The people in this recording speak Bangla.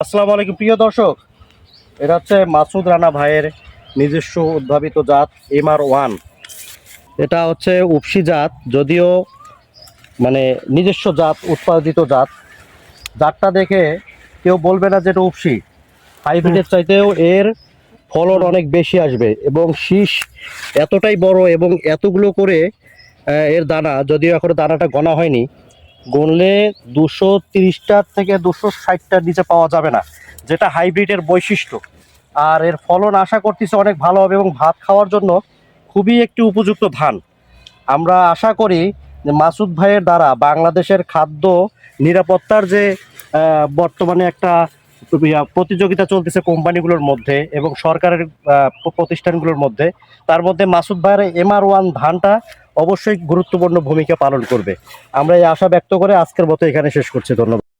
আসসালামু আলাইকুম প্রিয় দর্শক। এটা হচ্ছে মাসুদ রানা ভাইয়ের নিজস্ব উদ্ভাবিত জাত এম আর ওয়ান। এটা হচ্ছে উপসি জাত যদিও মানে নিজস্ব জাত উৎপাদিত জাত। জাতটা দেখে কেউ বলবে না যে এটা উপসি হাইব্রিডের চাইতেও এর ফলন অনেক বেশি আসবে এবং শীষ এতটাই বড় এবং এতগুলো করে এর দানা যদিও এখন দানাটা গণা হয়নি গুনলে দুশো তিরিশটার থেকে দুশো ষাটটার নিচে পাওয়া যাবে না, যেটা হাইব্রিডের বৈশিষ্ট্য। আর এর ফলন আশা করতেছে অনেক ভালো হবে এবং ভাত খাওয়ার জন্য খুবই একটি উপযুক্ত ধান। আমরা আশা করি যে মাসুদ ভাইয়ের দ্বারা বাংলাদেশের খাদ্য নিরাপত্তার যে বর্তমানে একটা প্রতিযোগিতা চলতেছে কোম্পানিগুলোর মধ্যে এবং সরকারের প্রতিষ্ঠানগুলোর মধ্যে, তার মধ্যে মাসুদ ভাইয়ের এমআর ওয়ান ধানটা অবশ্যই গুরুত্বপূর্ণ ভূমিকা পালন করবে। আমরা এই আশা ব্যক্ত করে আজকের মতো এখানে শেষ করছি। ধন্যবাদ।